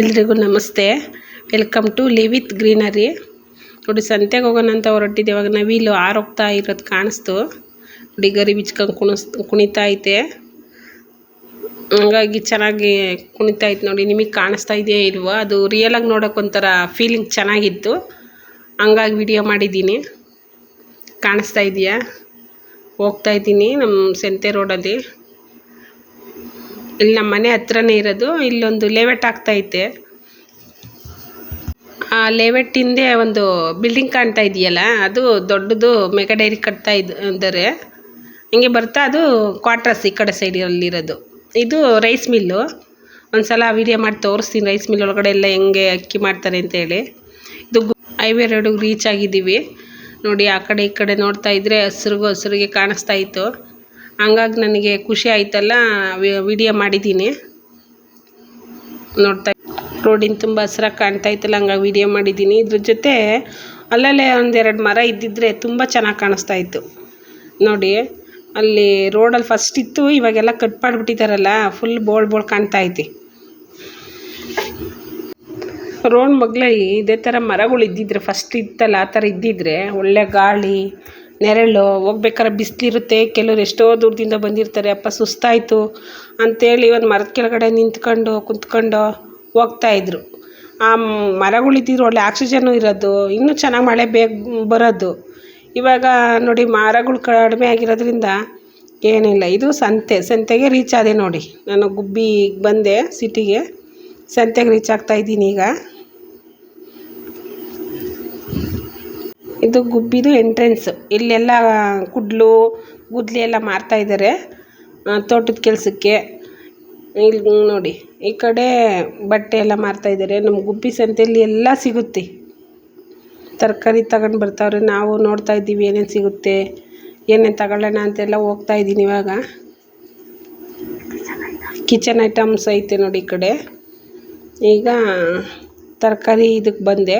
ಎಲ್ರಿಗೂ ನಮಸ್ತೆ. Welcome to live with greenery ನೋಡಿ, ಸಂತೆಗೆ ಹೋಗೋಣ ಅಂತ ಹೊರಟಿದ್ದೆ. ಇವಾಗ ನವಿಲು ಆರೋಗ್ತಾ ಇರೋದು ಕಾಣಿಸ್ತು. ನೋಡಿ, ಗರಿ ಬಿಚ್ಕೊಂಡು ಕುಣಿಸ್, ಕುಣಿತಾ ಐತೆ. ಹಂಗಾಗಿ ಚೆನ್ನಾಗಿ ಕುಣಿತಾ ಐತೆ ನೋಡಿ, ನಿಮಗೆ ಕಾಣಿಸ್ತಾ ಇದೆಯಾ ಇಲ್ವೋ? ಅದು ರಿಯಲಾಗಿ ನೋಡೋಕೆ ಒಂಥರ ಫೀಲಿಂಗ್ ಚೆನ್ನಾಗಿತ್ತು. ಹಂಗಾಗಿ ವಿಡಿಯೋ ಮಾಡಿದ್ದೀನಿ. ಕಾಣಿಸ್ತಾ ಇದೆಯಾ? ಹೋಗ್ತಾ ಇದ್ದೀನಿ ನಮ್ಮ ಸಂತೆ ರೋಡಲ್ಲಿ ಇಲ್ಲಿ ನಮ್ಮ ಮನೆ ಹತ್ರನೇ ಇರೋದು. ಇಲ್ಲೊಂದು ಲೇಔಟ್ ಆಗ್ತೈತೆ ಆ ಲೇಔಟ್ ಹಿಂದೆ ಒಂದು ಬಿಲ್ಡಿಂಗ್ ಕಾಣ್ತಾ ಇದೆಯಲ್ಲ, ಅದು ದೊಡ್ಡದು ಮೆಗಾ ಡೈರಿ ಕಟ್ತಾ ಇದ್, ಇದ್ದಾರೆ. ಹಿಂಗೆ ಬರ್ತಾ ಅದು ಕ್ವಾರ್ಟರ್ಸ್ ಈ ಕಡೆ ಸೈಡಲ್ಲಿರೋದು ಇದು ರೈಸ್ ಮಿಲ್ಲು. ಒಂದು ಸಲ ವೀಡಿಯೋ ಮಾಡಿ ತೋರಿಸ್ತೀನಿ ರೈಸ್ ಮಿಲ್ ಒಳಗಡೆ ಎಲ್ಲ ಹೆಂಗೆ ಅಕ್ಕಿ ಮಾಡ್ತಾರೆ ಅಂತೇಳಿ ಇದು ಹೈವೇ ರೋಡಿಗೆ ರೀಚ್ ಆಗಿದ್ದೀವಿ. ನೋಡಿ ಆ ಕಡೆ ಈ ಕಡೆ ನೋಡ್ತಾ ಇದ್ರೆ ಹಸಿರಿಗೂ ಹಸಿರಿಗೆ ಕಾಣಿಸ್ತಾ ಇತ್ತು. ಹಂಗಾಗಿ ನನಗೆ ಖುಷಿ ಆಯ್ತಲ್ಲ ವಿಡಿಯೋ ಮಾಡಿದ್ದೀನಿ. ನೋಡ್ತಾ ರೋಡಿನ ತುಂಬ ಹಸ್ರಾಗಿ ಕಾಣ್ತಾ ಇತ್ತಲ್ಲ, ಹಂಗಾಗಿ ವಿಡಿಯೋ ಮಾಡಿದ್ದೀನಿ. ಇದ್ರ ಜೊತೆ ಅಲ್ಲಲ್ಲೇ ಒಂದೆರಡು ಮರ ಇದ್ದಿದ್ರೆ ತುಂಬ ಚೆನ್ನಾಗಿ ಕಾಣಿಸ್ತಾ ಇತ್ತು. ನೋಡಿ, ಅಲ್ಲಿ ರೋಡಲ್ಲಿ ಫಸ್ಟ್ ಇತ್ತು, ಇವಾಗೆಲ್ಲ ಕಟ್ ಮಾಡಿಬಿಟ್ಟಿದ್ದಾರಲ್ಲ ಫುಲ್ ಬೋಳ್ ಬೋಳ್ ಕಾಣ್ತಾ ಐತಿ. ರೋಡ್ ಮಗ್ಲಲ್ಲಿ ಇದೇ ಥರ ಮರಗಳು ಇದ್ದಿದ್ರೆ ಫಸ್ಟ್ ಇತ್ತಲ್ಲ, ಆ ಥರ ಇದ್ದಿದ್ರೆ ಒಳ್ಳೆ ಗಾಳಿ ನೆರಳು, ಹೋಗ್ಬೇಕಾದ್ರೆ ಬಿಸಿಲಿರುತ್ತೆ, ಕೆಲವ್ರು ಎಷ್ಟೋ ದೂರದಿಂದ ಬಂದಿರ್ತಾರೆ, ಅಪ್ಪ ಸುಸ್ತಾಯಿತು ಅಂತೇಳಿ ಒಂದು ಮರದ ಕೆಳಗಡೆ ನಿಂತ್ಕೊಂಡು ಕುಂತ್ಕೊಂಡು ಹೋಗ್ತಾಯಿದ್ರು ಆ ಮರಗಳಿದ್ದಿದ್ರೆ ಒಳ್ಳೆ ಆಕ್ಸಿಜನ್ನು ಇರೋದು, ಇನ್ನೂ ಚೆನ್ನಾಗಿ ಮಳೆ ಬೇಗ ಬರೋದು. ಇವಾಗ ನೋಡಿ ಮರಗಳು ಕಡಿಮೆ ಆಗಿರೋದ್ರಿಂದ ಏನಿಲ್ಲ, ಇದು ಸಂತೆ, ಸಂತೆಗೆ ರೀಚ್ ಆದೆ ನೋಡಿ. ನಾನು ಗುಬ್ಬಿಗೆ ಬಂದೆ ಸಿಟಿಗೆ ಸಂತೆಗೆ ರೀಚ್ ಆಗ್ತಾ ಇದ್ದೀನಿ ಈಗ. ಇದು ಗುಬ್ಬಿದು ಎಂಟ್ರೆನ್ಸ್ ಇಲ್ಲೆಲ್ಲ ಕುಡ್ಲು, ಗುದ್ಲಿ ಎಲ್ಲ ಮಾರ್ತಾ ಇದ್ದಾರೆ ತೋಟದ ಕೆಲಸಕ್ಕೆ. ಇಲ್ಲಿ ನೋಡಿ, ಈ ಕಡೆ ಬಟ್ಟೆ ಎಲ್ಲ ಮಾರ್ತಾ ಇದ್ದಾರೆ ನಮ್ಮ ಗುಬ್ಬಿ ಸಂತೆಯಲ್ಲಿ ಎಲ್ಲ ಸಿಗುತ್ತೆ. ತರಕಾರಿ ತಗೊಂಡು ಬರ್ತಾವ್ರೆ. ನಾವು ನೋಡ್ತಾ ಇದ್ದೀವಿ ಏನೇನು ಸಿಗುತ್ತೆ, ಏನೇನು ತಗೊಳ್ಳೋಣ ಅಂತೆಲ್ಲ ಹೋಗ್ತಾ ಇದ್ದೀನಿ ಇವಾಗ. ಕಿಚನ್ ಐಟಮ್ಸ್ ಐತೆ ನೋಡಿ ಈ ಕಡೆ. ಈಗ ತರಕಾರಿ ಇದಕ್ಕೆ ಬಂದೆ.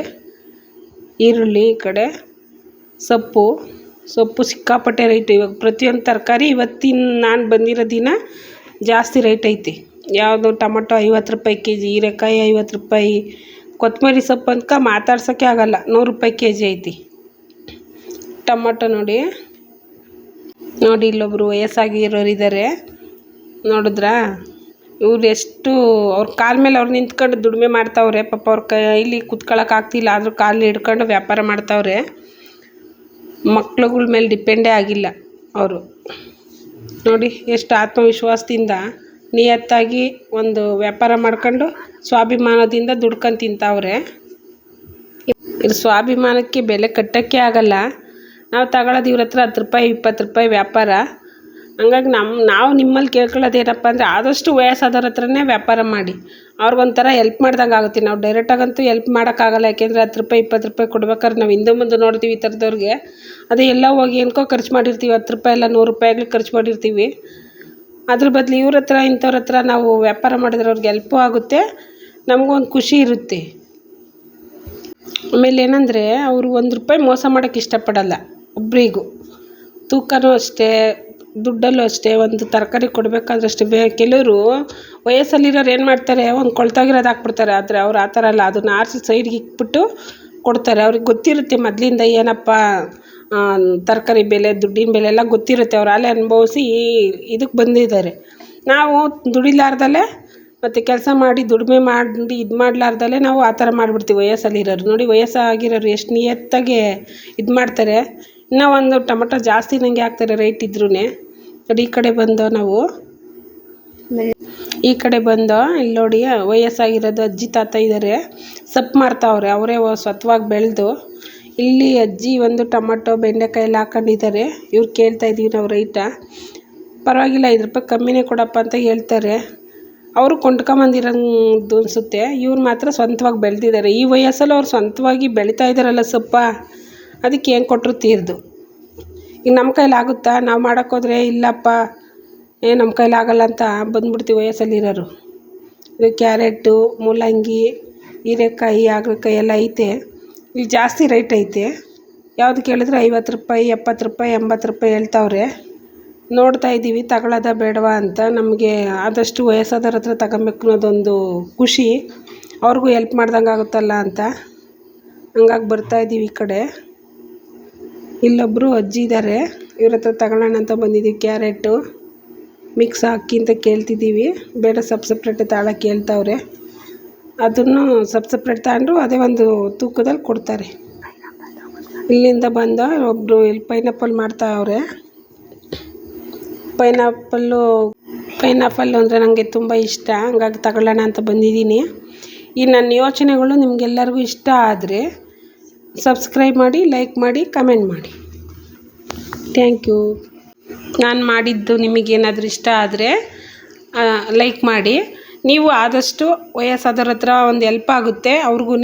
ಈರುಳ್ಳಿ ಈ ಕಡೆ. ಸೊಪ್ಪು ಸೊಪ್ಪು ಸಿಕ್ಕಾಪಟ್ಟೆ ರೇಟ್ ಇವಾಗ ಪ್ರತಿಯೊಂದು ತರಕಾರಿ ಇವತ್ತಿನ ನಾನು ಬಂದಿರೋ ದಿನ ಜಾಸ್ತಿ ರೇಟ್ ಐತಿ. ಯಾವುದು ಟೊಮೊಟೊ ಐವತ್ತು ರೂಪಾಯಿ ಕೆ ಜಿ ಹೀರೆಕಾಯಿ ಐವತ್ತು ರೂಪಾಯಿ ಕೊತ್ತಂಬರಿ ಸೊಪ್ಪು ಅಂತ ಮಾತಾಡ್ಸೋಕ್ಕೆ ಆಗೋಲ್ಲ, ನೂರು ರೂಪಾಯಿ ಕೆ ಜಿ ಐತಿ. ಟೊಮಟೊ ನೋಡಿ ನೋಡಿ ಇಲ್ಲೊಬ್ರು ವಯಸ್ಸಾಗಿರೋರು ಇದ್ದಾರೆ ನೋಡಿದ್ರಾ? ಇವ್ರು ಎಷ್ಟು, ಅವ್ರ ಕಾಲ ಮೇಲೆ ಅವ್ರು ನಿಂತ್ಕೊಂಡು ದುಡಿಮೆ ಮಾಡ್ತಾವ್ರೆ, ಪಾಪ ಅವ್ರ ಕೈಲಿ ಕುತ್ಕೊಳ್ಳೋಕ್ಕಾಗ್ತಿಲ್ಲ ಆದರೂ ಕಾಲು ಹಿಡ್ಕೊಂಡು ವ್ಯಾಪಾರ ಮಾಡ್ತಾವ್ರೆ. ಮಕ್ಳುಗಳ ಮೇಲೆ ಡಿಪೆಂಡೇ ಆಗಿಲ್ಲ ಅವರು. ನೋಡಿ, ಎಷ್ಟು ಆತ್ಮವಿಶ್ವಾಸದಿಂದ ನಿಯತ್ತಾಗಿ ಒಂದು ವ್ಯಾಪಾರ ಮಾಡ್ಕೊಂಡು ಸ್ವಾಭಿಮಾನದಿಂದ ದುಡ್ಕೊಂಡು ತಿಂತಾವ್ರೆ. ಇದು ಸ್ವಾಭಿಮಾನಕ್ಕೆ ಬೆಲೆ ಕಟ್ಟೋಕ್ಕೆ ಆಗಲ್ಲ. ನಾವು ತಗೊಳ್ಳೋದು ಇವ್ರ ಹತ್ರ ಹತ್ತು ರೂಪಾಯಿ, ಇಪ್ಪತ್ತು ರೂಪಾಯಿ ವ್ಯಾಪಾರ. ಹಂಗಾಗಿ ನಮ್ಮ ನಾವು ನಿಮ್ಮಲ್ಲಿ ಕೇಳ್ಕೊಳ್ಳೋದು ಏನಪ್ಪ ಅಂದರೆ ಆದಷ್ಟು ವಯಸ್ಸಾದವ್ರ ಹತ್ರನೇ ವ್ಯಾಪಾರ ಮಾಡಿ. ಅವ್ರಿಗೊಂಥರ ಹೆಲ್ಪ್ ಮಾಡ್ದಂಗೆ ಆಗುತ್ತೆ. ನಾವು ಡೈರೆಕ್ಟಾಗಂತೂ ಎಲ್ಪ್ ಮಾಡೋಕ್ಕಾಗಲ್ಲ. ಯಾಕೆಂದರೆ ಹತ್ತು ರೂಪಾಯಿ, ಇಪ್ಪತ್ತು ರೂಪಾಯಿ ಕೊಡ್ಬೇಕಾದ್ರೆ ನಾವು ಹಿಂದೆ ಮುಂದೆ ನೋಡ್ತೀವಿ ಈ ಥರದವ್ರಿಗೆ. ಅದೇ ಎಲ್ಲ ಹೋಗಿ ಏನಕ್ಕೋ ಖರ್ಚು ಮಾಡಿರ್ತೀವಿ. ಹತ್ತು ರೂಪಾಯಿ ಎಲ್ಲ ನೂರು ರೂಪಾಯಿಗಳು ಖರ್ಚು ಮಾಡಿರ್ತೀವಿ. ಅದ್ರ ಬದಲು ಇವ್ರ ಹತ್ರ, ಇಂಥವ್ರ ಹತ್ರ ನಾವು ವ್ಯಾಪಾರ ಮಾಡಿದ್ರೆ ಅವ್ರಿಗೆ ಎಲ್ಪು ಆಗುತ್ತೆ. ನಮಗೂ ಒಂದು ಖುಷಿ ಇರುತ್ತೆ. ಆಮೇಲೆ ಏನಂದರೆ ಅವರು ಒಂದು ರೂಪಾಯಿ ಮೋಸ ಮಾಡೋಕ್ಕೆ ಇಷ್ಟಪಡಲ್ಲ ಒಬ್ರಿಗೂ. ತೂಕನೂ ಅಷ್ಟೇ ದುಡ್ಡಲ್ಲೂ ಅಷ್ಟೇ, ಒಂದು ತರಕಾರಿ ಕೊಡಬೇಕಾದ್ರೆ ಅಷ್ಟೇ ಬೇ ಕೆಲವರು ವಯಸ್ಸಲ್ಲಿರೋರು ಏನು ಮಾಡ್ತಾರೆ, ಒಂದು ಕೊಳ್ತಾಗಿರೋದು ಹಾಕ್ಬಿಡ್ತಾರೆ. ಆದರೆ ಅವ್ರು ಆ ಥರ ಅಲ್ಲ, ಅದನ್ನು ಆರಿಸಿ ಸೈಡ್ಗೆ ಇಕ್ಬಿಟ್ಟು ಕೊಡ್ತಾರೆ. ಅವ್ರಿಗೆ ಗೊತ್ತಿರುತ್ತೆ ಮೊದಲಿಂದ ಏನಪ್ಪ ತರಕಾರಿ ಬೆಲೆ, ದುಡ್ಡಿನ ಬೆಲೆ ಎಲ್ಲ ಗೊತ್ತಿರುತ್ತೆ. ಅವ್ರು ಅಲ್ಲೇ ಅನುಭವಿಸಿ ಇದಕ್ಕೆ ಬಂದಿದ್ದಾರೆ. ನಾವು ದುಡಿಲಾರ್ದಲ್ಲೇ ಮತ್ತು ಕೆಲಸ ಮಾಡಿ, ದುಡಿಮೆ ಮಾಡಿ, ಇದು ಮಾಡಲಾರ್ದಲೇ ನಾವು ಆ ಥರ ಮಾಡಿಬಿಡ್ತೀವಿ ವಯಸ್ಸಲ್ಲಿರೋರು. ನೋಡಿ, ವಯಸ್ಸಾಗಿರೋರು ಎಷ್ಟು ನಿಯತ್ತಾಗೆ ಇದು ಮಾಡ್ತಾರೆ. ಇನ್ನೂ ಒಂದು ಟೊಮೊಟೊ ಜಾಸ್ತಿ ನನಗೆ ಹಾಕ್ತಾರೆ ರೇಟ್ ಇದ್ರೂ ಈ ಕಡೆ ಬಂದು ನಾವು. ಈ ಕಡೆ ಬಂದು, ಇಲ್ಲಿ ನೋಡಿ, ವಯಸ್ಸಾಗಿರೋದು ಅಜ್ಜಿ ತಾತ ಇದ್ದಾರೆ ಸೊಪ್ಪು ಮಾರ್ತಾವ್ರೆ, ಅವರೇ ಸ್ವತ್ವಾಗಿ ಬೆಳೆದು. ಇಲ್ಲಿ ಅಜ್ಜಿ ಒಂದು ಟೊಮಟೊ, ಬೆಂಡೆಕಾಯಿ ಎಲ್ಲ ಹಾಕೊಂಡಿದ್ದಾರೆ. ಇವ್ರು ಕೇಳ್ತಾ ಇದ್ದೀವಿ ನಾವು ರೈಟ ಪರವಾಗಿಲ್ಲ, ಐದು ರೂಪಾಯಿ ಕಮ್ಮಿನೇ ಕೊಡಪ್ಪ ಅಂತ ಹೇಳ್ತಾರೆ. ಅವರು ಕೊಂಡ್ಕೊಂಬಂದಿರೋದು ಅನಿಸುತ್ತೆ. ಇವ್ರು ಮಾತ್ರ ಸ್ವಂತವಾಗಿ ಬೆಳೆದಿದ್ದಾರೆ. ಈ ವಯಸ್ಸಲ್ಲಿ ಅವ್ರು ಸ್ವಂತವಾಗಿ ಬೆಳೀತಾ ಇದ್ದಾರಲ್ಲ ಸೊಪ್ಪ. ಅದಕ್ಕೆ ಏನು ಕೊಟ್ಟರು ತೀರ್ದು. ಈಗ ನಮ್ಮ ಕೈಲಿ ಆಗುತ್ತಾ? ನಾವು ಮಾಡೋಕ್ಕೋದ್ರೆ ಇಲ್ಲಪ್ಪ. ಏ ನಮ್ಮ ಕೈಲಿ ಆಗಲ್ಲ ಅಂತ ಬಂದ್ಬಿಡ್ತೀವಿ ವಯಸ್ಸಲ್ಲಿರೋರು. ಇದು ಕ್ಯಾರೆಟು ಮೂಲಂಗಿ, ಹೀರೆಕಾಯಿ ಹಾಗಲಕಾಯಿ ಎಲ್ಲ ಐತೆ. ಇಲ್ಲಿ ಜಾಸ್ತಿ ರೇಟ್ ಐತೆ. ಯಾವ್ದು ಕೇಳಿದ್ರೆ ಐವತ್ತು ರೂಪಾಯಿ, ಎಪ್ಪತ್ತು ರೂಪಾಯಿ, ಎಂಬತ್ತು ರೂಪಾಯಿ ಹೇಳ್ತಾವ್ರೆ. ನೋಡ್ತಾ ಇದ್ದೀವಿ, ತಗೊಳ್ಳೋದ ಬೇಡವಾ ಅಂತ. ನಮಗೆ ಆದಷ್ಟು ವಯಸ್ಸಾದವ್ರ ಹತ್ರ ತಗೊಬೇಕು ಅನ್ನೋದೊಂದು ಖುಷಿ. ಅವ್ರಿಗೂ ಹೆಲ್ಪ್ ಮಾಡ್ದಂಗೆ ಆಗುತ್ತಲ್ಲ ಅಂತ. ಹಂಗಾಗಿ ಬರ್ತಾಯಿದ್ದೀವಿ ಈ ಕಡೆ. ಇಲ್ಲೊಬ್ಬರು ಅಜ್ಜಿ ಇದ್ದಾರೆ ಇವ್ರ ಹತ್ರ ತಗೊಳ್ಳೋಣ ಅಂತ ಬಂದಿದ್ದೀವಿ ಕ್ಯಾರೆಟು. ಮಿಕ್ಸ್ ಹಾಕಿ ಅಂತ ಕೇಳ್ತಿದ್ದೀವಿ ಬೇಡ, ಸಪ್ ಸಪ್ರೇಟ್ ತಾಳ ಕೇಳ್ತಾವ್ರೆ. ಅದನ್ನು ಸಪ್ ಸಪ್ರೇಟ್ ತಗೊಂಡ್ರು ಅದೇ ಒಂದು ತೂಕದಲ್ಲಿ ಕೊಡ್ತಾರೆ. ಇಲ್ಲಿಂದ ಬಂದ ಒಬ್ಬರು ಇಲ್ಲಿ ಪೈನಾಪಲ್ ಮಾಡ್ತಾವ್ರೆ ಪೈನಾಪಲ್ಲು, ಪೈನಾಪಲ್ ಅಂದರೆ ನನಗೆ ತುಂಬ ಇಷ್ಟ. ಹಂಗಾಗಿ ತಗೊಳ್ಳೋಣ ಅಂತ ಬಂದಿದ್ದೀನಿ. ಈ ನನ್ನ ಯೋಚನೆಗಳು ನಿಮಗೆಲ್ಲರಿಗೂ ಇಷ್ಟ ಆದರೆ ಸಬ್ಸ್ಕ್ರೈಬ್ ಮಾಡಿ ಲೈಕ್ ಮಾಡಿ ಕಮೆಂಟ್ ಮಾಡಿ. ಥ್ಯಾಂಕ್ ಯು ನಾನು ಮಾಡಿದ್ದು ನಿಮಗೇನಾದರೂ ಇಷ್ಟ ಆದರೆ ಲೈಕ್ ಮಾಡಿ. ನೀವು ಆದಷ್ಟು ವಯಸ್ಸಾದವ್ರ ಹತ್ರ ಒಂದು ಎಲ್ಪ್ ಆಗುತ್ತೆ ಅವ್ರಿಗೂ